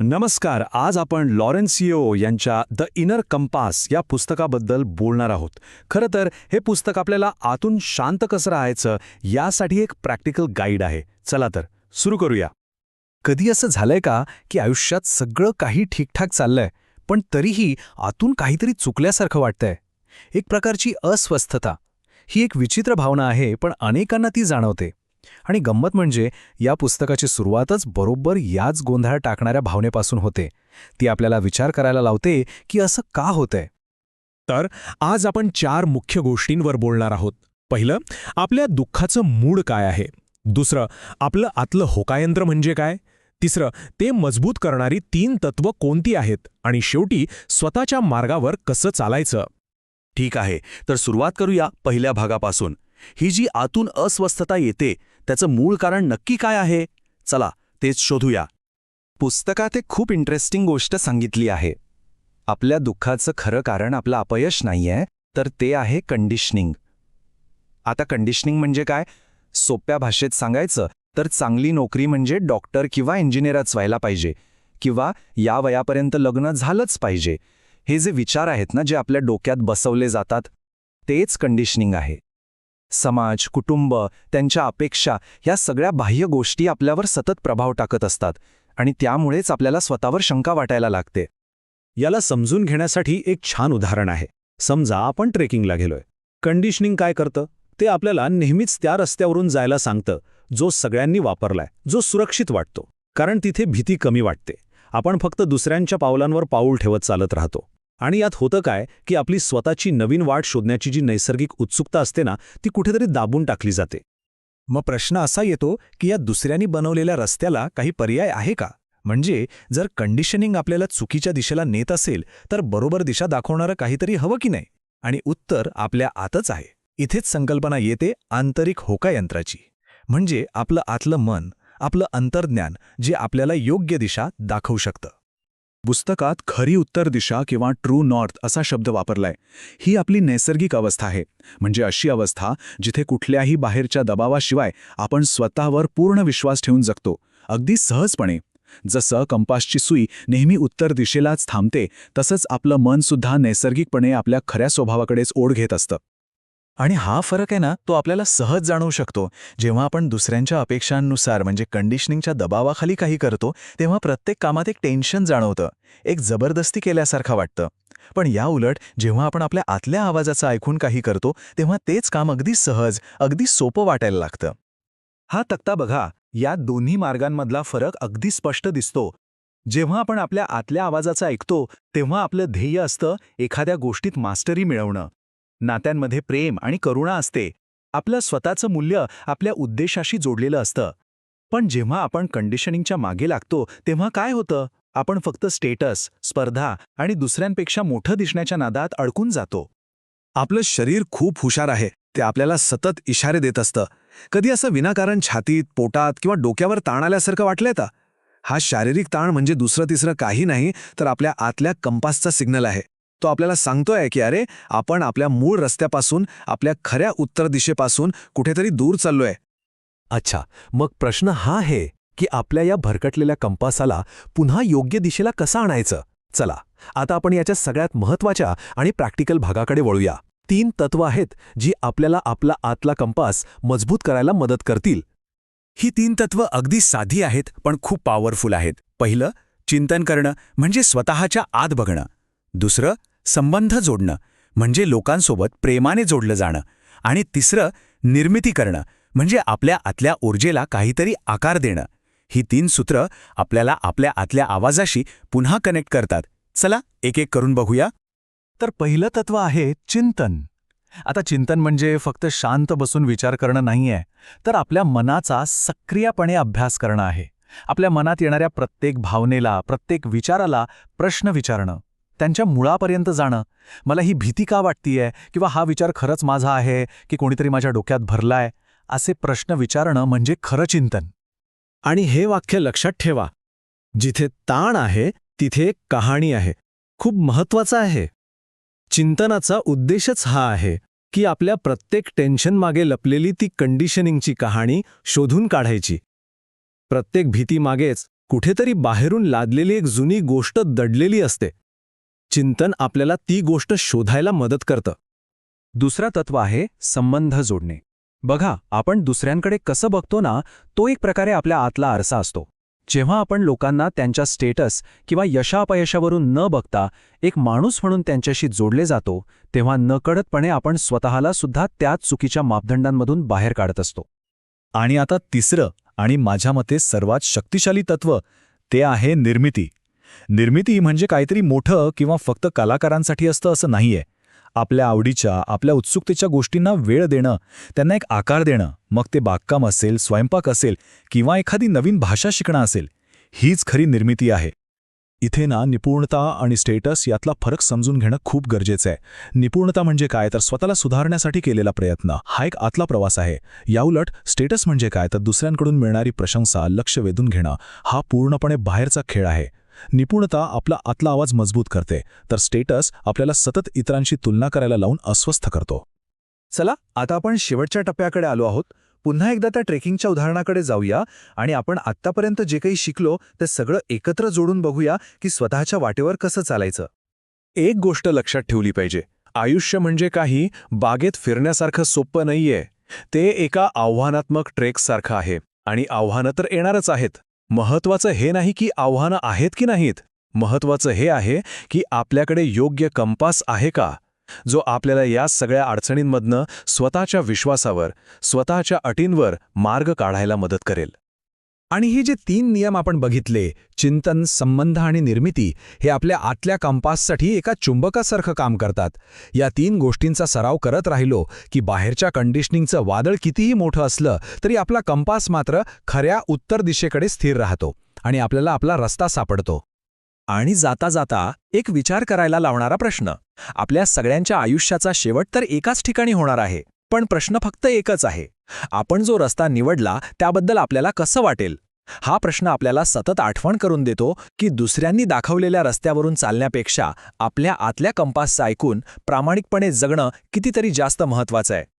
नमस्कार आज आपण लॉरेन्सिओ यांच्या द इनर कंपास या पुस्तकाबद्दल बोलणार आहोत. खरं तर हे पुस्तक आपल्याला आतून शांत कसं राहायचं यासाठी एक प्रॅक्टिकल गाईड आहे. चला तर सुरू करूया. कधी असं झालंय का की आयुष्यात सगळं काही ठीकठाक चाललंय पण तरीही आतून काहीतरी चुकल्यासारखं वाटतंय? एक प्रकारची अस्वस्थता. ही एक विचित्र भावना आहे पण अनेकांना ती जाणवते. आणि गंमत म्हणजे या पुस्तकाची सुरुवातच बरोबर याच गोंधळ टाकणाऱ्या भावनेपासून होते. ती आपल्याला विचार करायला लावते की असं का होतंय? तर आज आपण चार मुख्य गोष्टींवर बोलणार आहोत. पहिलं आपल्या दुःखाचं मूळ काय आहे? दुसरं आपलं आतलं होकायंत्र म्हणजे काय? तिसरं ते मजबूत करणारी तीन तत्व कोणती आहेत? आणि शेवटी स्वतःच्या मार्गावर कसं चालायचं? ठीक आहे तर सुरुवात करूया पहिल्या भागापासून. ही जी आतून अस्वस्थता येते त्याचं मूळ कारण नक्की काय आहे? चला तेच शोधूया. पुस्तकात एक खूप इंटरेस्टिंग गोष्ट सांगितली आहे. आपल्या दुःखाचं खरं कारण आपलं अपयश नाहीये तर ते आहे कंडिशनिंग आता कंडिशनिंग म्हणजे काय? सोप्या भाषेत सांगायचं तर चांगली नोकरी म्हणजे डॉक्टर किंवा इंजिनियरच व्हायला पाहिजे किंवा या वयापर्यंत लग्न झालंच पाहिजे. हे जे विचार आहेत ना जे आपल्या डोक्यात बसवले जातात तेच कंडिशनिंग आहे. समाज कुटुंब त्यांच्या अपेक्षा या सगळ्या बाह्य गोष्टी आपल्यावर सतत प्रभाव टाकत असतात आणि त्यामुळेच आपल्याला स्वतःवर शंका वाटायला लागते. याला समजून घेण्यासाठी एक छान उदाहरण आहे. समजा आपण ट्रेकिंगला गेलोय. कंडिशनिंग काय करतं? ते आपल्याला नेहमीच त्या रस्त्यावरून जायला सांगतं जो सगळ्यांनी वापरलाय जो सुरक्षित वाटतो. कारण तिथे भीती कमी वाटते. आपण फक्त दुसऱ्यांच्या पावलांवर पाऊल ठेवत चालत राहतो. आणि यात होतं काय की आपली स्वतःची नवीन वाट शोधण्याची जी नैसर्गिक उत्सुकता असते ना ती कुठेतरी दाबून टाकली जाते. मग प्रश्न असा येतो की या दुसऱ्यांनी बनवलेल्या रस्त्याला काही पर्याय आहे का? म्हणजे जर कंडिशनिंग आपल्याला चुकीच्या दिशेला नेत असेल तर बरोबर दिशा दाखवणारं काहीतरी हवं की नाही? आणि उत्तर आपल्या आतच आहे. इथेच संकल्पना येते आंतरिक होकायंत्राची. म्हणजे आपलं आतलं मन आपलं अंतर्ज्ञान जे आपल्याला योग्य दिशा दाखवू शकतं. पुस्तकात खरी उत्तर दिशा किंवा ट्रू नॉर्थ असा शब्द वापरलाय. ही आपली नैसर्गिक अवस्था आहे. म्हणजे अशी अवस्था जिथे कुठल्याही बाहेरच्या दबावाशिवाय आपण स्वतःवर पूर्ण विश्वास ठेवून जगतो. अगदी सहजपणे. जसं कंपासची सुई नेहमी उत्तर दिशेलाच थांबते तसंच आपलं मनसुद्धा नैसर्गिकपणे आपल्या खऱ्या स्वभावाकडेच ओढ घेत असतं. आणि हा फरक आहे ना तो आपल्याला सहज जाणवू शकतो. जेव्हा आपण दुसऱ्यांच्या अपेक्षांनुसार म्हणजे कंडिशनिंगच्या दबावाखाली काही करतो तेव्हा प्रत्येक कामात एक टेन्शन जाणवतं. एक जबरदस्ती केल्यासारखं वाटतं. पण या उलट जेव्हा आपण आपल्या आतल्या आवाजाचं ऐकून काही करतो तेव्हा तेच काम अगदी सहज अगदी सोपं वाटायला लागतं. हा तक्ता बघा. या दोन्ही मार्गांमधला फरक अगदी स्पष्ट दिसतो. जेव्हा आपण आपल्या आतल्या आवाजाचं ऐकतो तेव्हा आपलं ध्येय असतं एखाद्या गोष्टीत मास्टरी मिळवणं. नात्यांमध्ये प्रेम आणि करुणा असते. आपलं स्वतःचं मूल्य आपल्या उद्देशाशी जोडलेलं असतं. पण जेव्हा आपण कंडिशनिंगच्या मागे लागतो तेव्हा काय होतं? आपण फक्त स्टेटस स्पर्धा आणि दुसऱ्यांपेक्षा मोठं दिसण्याच्या नादात अडकून जातो. आपलं शरीर खूप हुशार आहे. ते आपल्याला सतत इशारे देत असतं. कधी असं विनाकारण छातीत पोटात किंवा डोक्यावर ताण आल्यासारखं वाटलंय का? हा शारीरिक ताण म्हणजे दुसरं तिसरं काही नाही तर आपल्या आतल्या कंपासचा सिग्नल आहे. तो आपल्याला सांगतोय की अरे आपण आपल्या मूळ रस्त्यापासून आपल्या खऱ्या उत्तर दिशेपासून कुठेतरी दूर चाललोय. अच्छा मग प्रश्न हा आहे की आपल्या या भरकटलेल्या कंपासाला पुन्हा योग्य दिशेला कसा आणायचं? चला आता आपण याच्या सगळ्यात महत्त्वाच्या आणि प्रॅक्टिकल भागाकडे वळूया. तीन तत्व आहेत जी आपल्याला आपला आतला कंपास मजबूत करायला मदत करतील. ही तीन तत्व अगदी साधी आहेत पण खूप पॉवरफुल आहेत. पहिलं चिंतन करणं म्हणजे स्वतःच्या आत बघणं. दुसरं संबंध जोडणं म्हणजे लोकांसोबत प्रेमाने जोडलं जाणं. आणि तिसरं निर्मिती करणं म्हणजे आपल्या आतल्या ऊर्जेला काहीतरी आकार देणं. ही तीन सूत्र आपल्याला आपल्या आतल्या आवाजाशी पुन्हा कनेक्ट करतात. चला एक एक करून बघूया. तर पहिलं तत्व आहे चिंतन. आता चिंतन म्हणजे फक्त शांत बसून विचार करणं नाहीये तर आपल्या मनाचा सक्रियपणे अभ्यास करणं आहे. आपल्या मनात येणाऱ्या प्रत्येक भावनेला प्रत्येक विचाराला प्रश्न विचारणं. त्यांच्या मुळापर्यंत जाणं. मला ही भीती का वाटतीये? किंवा हा विचार खरंच माझा आहे की कोणीतरी माझ्या डोक्यात भरलाय? असे प्रश्न विचारणं म्हणजे खरं चिंतन. आणि हे वाक्य लक्षात ठेवा. जिथे ताण आहे तिथे एक कहाणी आहे. खूप महत्वाचं आहे. चिंतनाचा उद्देशच हा आहे की आपल्या प्रत्येक टेन्शनमागे लपलेली ती कंडिशनिंगची कहाणी शोधून काढायची. प्रत्येक भीतीमागेच कुठेतरी बाहेरून लादलेली एक जुनी गोष्ट दडलेली असते. चिंतन आपल्याला ती गोष्ट शोधायला मदत करतं. दुसरा तत्व आहे संबंध जोडणे. बघा आपण दुसऱ्यांकडे कसं बघतो ना तो एक प्रकारे आपल्या आतला आरसा असतो. जेव्हा आपण लोकांना त्यांच्या स्टेटस किंवा यशापयशावरून न बघता एक माणूस म्हणून त्यांच्याशी जोडले जातो तेव्हा नकळतपणे आपण स्वतःला सुद्धा त्याच चुकीच्या मापदंडांमधून बाहेर काढत असतो. आणि आता तिसरं आणि माझ्या मते सर्वात शक्तिशाली तत्व ते आहे निर्मिती. निर्मिती म्हणजे काहीतरी मोठं किंवा फक्त कलाकारांसाठी असतं असं नाहीये. आपल्या आवडीच्या आपल्या उत्सुकतेच्या गोष्टींना वेळ देणं त्यांना एक आकार देणं मग ते बागकाम असेल स्वयंपाक असेल किंवा एखादी नवीन भाषा शिकणं असेल हीच खरी निर्मिती आहे. इथे ना निपुणता आणि स्टेटस यातला फरक समजून घेणं खूप गरजेचं आहे. निपुणता म्हणजे काय? तर स्वतःला सुधारण्यासाठी केलेला प्रयत्न. हा एक आतला प्रवास आहे. याउलट स्टेटस म्हणजे काय? तर दुसऱ्यांकडून मिळणारी प्रशंसा लक्ष वेधून घेणं हा पूर्णपणे बाहेरचा खेळ आहे. निपुणता आपला आतला आवाज मजबूत करते तर स्टेटस आपल्याला सतत इतरांशी तुलना करायला लावून अस्वस्थ करतो. चला आता आपण शेवटच्या टप्प्याकडे आलो आहोत. पुन्हा एकदा त्या ट्रेकिंगच्या उदाहरणाकडे जाऊया आणि आपण आत्तापर्यंत जे काही शिकलो ते सगळं एकत्र जोडून बघूया की स्वतःच्या वाटेवर कसं चालायचं. एक गोष्ट लक्षात ठेवली पाहिजे. आयुष्य म्हणजे काही बागेत फिरण्यासारखं सोपं नाहीये. ते एका आव्हानात्मक ट्रेकसारखं आहे आणि आव्हानं तर येणारच आहेत. महत्वाचं हे नाही की आव्हानं आहेत की नाहीत. महत्वाचं हे आहे की आपल्याकडे योग्य कंपास आहे का? जो आपल्याला या सगळ्या अडचणींमधनं स्वतःच्या विश्वासावर स्वतःच्या अटींवर मार्ग काढायला मदत करेल. आणि हे जे तीन नियम आपण बघितले चिंतन संबंध आणि निर्मिती हे आपल्या आतल्या कंपाससाठी एका चुंबकासारखं काम करतात. या तीन गोष्टींचा सराव करत राहिलो की बाहेरच्या कंडिशनिंगचं वादळ कितीही मोठं असलं तरी आपला कंपास मात्र खऱ्या उत्तर दिशेकडे स्थिर राहतो आणि आपल्याला आपला रस्ता सापडतो. आणि जाता जाता एक विचार करायला लावणारा प्रश्न. आपल्या सगळ्यांच्या आयुष्याचा शेवट तर एकाच ठिकाणी होणार आहे पण प्रश्न फक्त एकच आहे. आपण जो रस्ता निवडला त्याबद्दल आपल्याला कसं वाटेल? हा प्रश्न आपल्याला सतत आठवण करून देतो की दुसऱ्यांनी दाखवलेल्या रस्त्यावरून चालण्यापेक्षा आपल्या आतल्या कंपासचं ऐकून प्रामाणिकपणे जगणं कितीतरी जास्त महत्वाचं आहे.